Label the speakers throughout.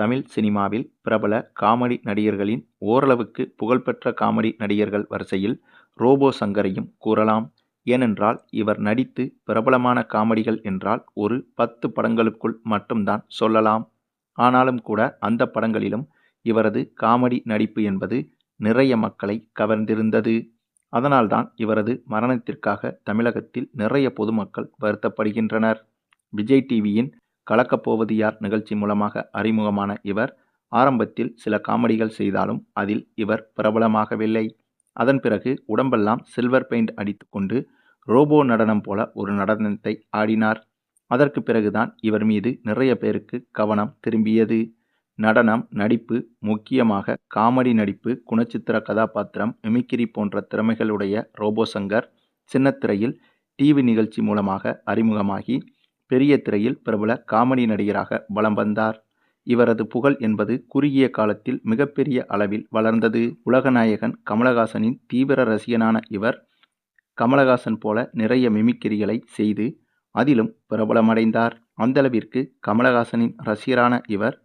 Speaker 1: தமிழ் சினிமாவில் பிரபல காமெடி நடிகர்களின் ஓரளவுக்கு புகழ்பெற்ற காமெடி நடிகர்கள் வரிசையில் ரோபோ சங்கரையும் கூறலாம். ஏனென்றால் இவர் நடித்து பிரபலமான காமெடிகள் என்றால் ஒரு பத்து படங்களுக்குள் மட்டும் தான் சொல்லலாம். ஆனாலும் கூட அந்த படங்களிலும் இவரது காமெடி நடிப்பு என்பது நிறைய மக்களை கவர்ந்திருந்தது. அதனால் தான் இவரது மரணத்திற்காக தமிழகத்தில் நிறைய பொதுமக்கள் வருத்தப்படுகின்றனர். விஜய் டிவியின் கலக்கப்போவது யார் நிகழ்ச்சி மூலமாக அறிமுகமான இவர் ஆரம்பத்தில் சில காமெடிகள் செய்தாலும் அதில் இவர் பிரபலமாகவில்லை. அதன் பிறகு உடம்பெல்லாம் சில்வர் பெயிண்ட் அடித்துக்கொண்டு ரோபோ நடனம் போல ஒரு நடனத்தை ஆடினார். அதற்கு பிறகுதான் இவர் மீது நிறைய பேருக்கு கவனம் திரும்பியது. நடனம், நடிப்பு, முக்கியமாக காமெடி நடிப்பு, குணச்சித்திர கதாபாத்திரம், மிமிக்கிரி போன்ற திறமைகளுடைய ரோபோ சங்கர் சின்னத்திரையில் டிவி நிகழ்ச்சி மூலமாக அறிமுகமாகி பெரிய திரையில் பிரபல காமெடி நடிகராக வலம் வந்தார். இவரது புகழ் என்பது குறுகிய காலத்தில் மிகப்பெரிய அளவில் வளர்ந்தது. உலகநாயகன் கமலஹாசனின் தீவிர ரசிகனான இவர் கமலஹாசன் போல நிறைய மிமிக்கிரிகளை செய்து அதிலும் பிரபலமடைந்தார். அந்தளவிற்கு கமலஹாசனின் ரசிகரான இவர்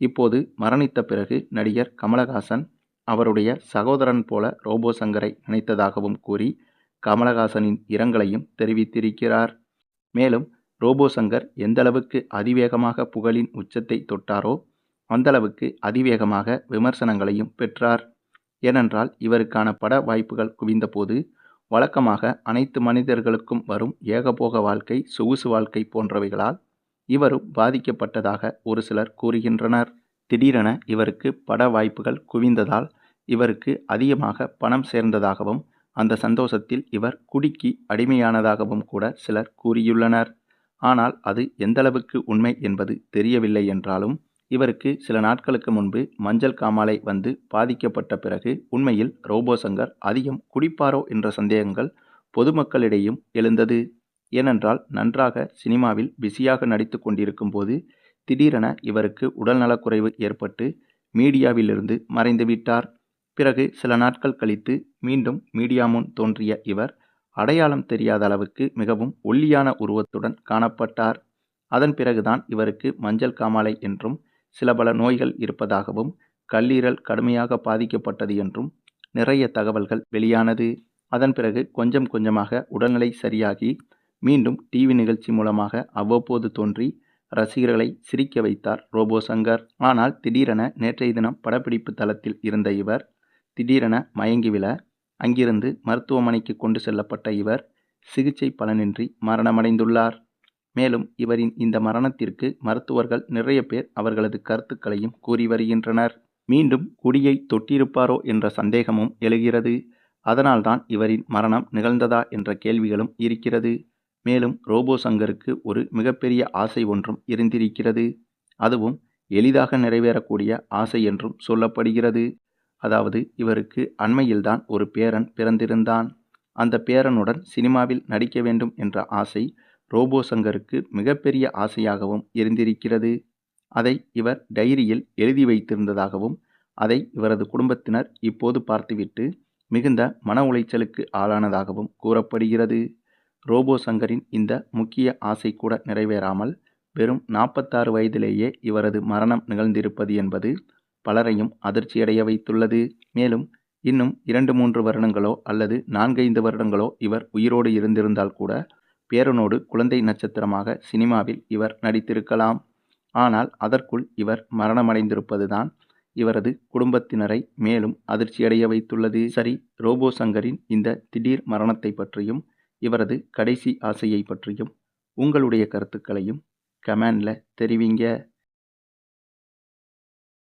Speaker 1: இப்போது மரணித்த பிறகு நடிகர் கமலஹாசன் அவருடைய சகோதரன் போல ரோபோ சங்கரை நினைத்ததாகவும் கூறி கமலஹாசனின் இரங்கலையும் தெரிவித்திருக்கிறார். மேலும் ரோபோ சங்கர் எந்தளவுக்கு அதிவேகமாக புகழின் உச்சத்தை தொட்டாரோ அந்தளவுக்கு அதிவேகமாக விமர்சனங்களையும் பெற்றார். ஏனென்றால் இவருக்கான பட வாய்ப்புகள் குவிந்தபோது வழக்கமாக அனைத்து மனிதர்களுக்கும் வரும் ஏகபோக வாழ்க்கை, சொகுசு வாழ்க்கை போன்றவைகளால் இவரும் பாதிக்கப்பட்டதாக ஒரு சிலர் கூறுகின்றனர். திடீரென இவருக்கு பட வாய்ப்புகள் குவிந்ததால் இவருக்கு அதிகமாக பணம் சேர்ந்ததாகவும் அந்த சந்தோஷத்தில் இவர் குடிக்கு அடிமையானதாகவும் கூட சிலர் கூறியுள்ளனர். ஆனால் அது எந்தளவுக்கு உண்மை என்பது தெரியவில்லை என்றாலும் இவருக்கு சில நாட்களுக்கு முன்பு மஞ்சள் காமாலை வந்து பாதிக்கப்பட்ட பிறகு உண்மையில் ரோபோ சங்கர் அதிகம் குடிப்பாரோ என்ற சந்தேகங்கள் பொதுமக்களிடையும் எழுந்தது. ஏனென்றால் நன்றாக சினிமாவில் பிஸியாக நடித்து கொண்டிருக்கும் போது திடீரென இவருக்கு உடல்நலக்குறைவு ஏற்பட்டு மீடியாவிலிருந்து மறைந்துவிட்டார். பிறகு சில நாட்கள் கழித்து மீண்டும் மீடியா முன் தோன்றிய இவர் அடையாளம் தெரியாத அளவுக்கு மிகவும் ஒல்லியான உருவத்துடன் காணப்பட்டார். அதன் பிறகுதான் இவருக்கு மஞ்சள் காமாலை என்றும் சில பல நோய்கள் இருப்பதாகவும் கல்லீரல் கடுமையாக பாதிக்கப்பட்டது என்றும் நிறைய தகவல்கள் வெளியானது. அதன் பிறகு கொஞ்சம் கொஞ்சமாக உடல்நிலை சரியாகி மீண்டும் டிவி நிகழ்ச்சி மூலமாக அவ்வப்போது தோன்றி ரசிகர்களை சிரிக்க வைத்தார் ரோபோ சங்கர். ஆனால் திடீரென நேற்றைய தினம் படப்பிடிப்பு தளத்தில் இருந்த இவர் திடீரென மயங்கி விழ அங்கிருந்து மருத்துவமனைக்கு கொண்டு செல்லப்பட்ட இவர் சிகிச்சை பலனின்றி மரணமடைந்துள்ளார். மேலும் இவரின் இந்த மரணத்திற்கு மருத்துவர்கள் நிறைய பேர் அவர்களது கருத்துக்களையும் கூறி வருகின்றனர். மீண்டும் குடியை தொட்டிருப்பாரோ என்ற சந்தேகமும் எழுகிறது. அதனால்தான் இவரின் மரணம் நிகழ்ந்ததா என்ற கேள்விகளும் இருக்கிறது. மேலும் ரோபோ சங்கருக்கு ஒரு மிகப்பெரிய ஆசை ஒன்றும் இருந்திருக்கிறது. அதுவும் எளிதாக நிறைவேறக்கூடிய ஆசை என்றும் சொல்லப்படுகிறது. அதாவது இவருக்கு அண்மையில்தான் ஒரு பேரன் பிறந்திருந்தான். அந்த பேரனுடன் சினிமாவில் நடிக்க வேண்டும் என்ற ஆசை ரோபோ சங்கருக்கு மிகப்பெரிய ஆசையாகவும் இருந்திருக்கிறது. அதை இவர் டைரியில் எழுதி வைத்திருந்ததாகவும் அதை இவரது குடும்பத்தினர் இப்போது பார்த்துவிட்டு மிகுந்த மன உளைச்சலுக்கு ஆளானதாகவும் கூறப்படுகிறது. ரோபோ சங்கரின் இந்த முக்கிய ஆசை கூட நிறைவேறாமல் வெறும் நாற்பத்தாறு வயதிலேயே இவரது மரணம் நிகழ்ந்திருப்பது என்பது பலரையும் அதிர்ச்சியடைய வைத்துள்ளது. மேலும் இன்னும் இரண்டு மூன்று வருடங்களோ அல்லது நான்கைந்து வருடங்களோ இவர் உயிரோடு இருந்திருந்தால் கூட பேரனோடு குழந்தை நட்சத்திரமாக சினிமாவில் இவர் நடித்திருக்கலாம். ஆனால் அதற்குள் இவர் மரணமடைந்திருப்பது தான் இவரது குடும்பத்தினரை மேலும் அதிர்ச்சியடைய வைத்துள்ளது. சரி ரோபோ சங்கரின் இந்த திடீர் மரணத்தை பற்றியும் இவரது கடைசி ஆசையை பற்றியும் உங்களுடைய கருத்துக்களையும் கமெண்டில் தெரிவிங்க.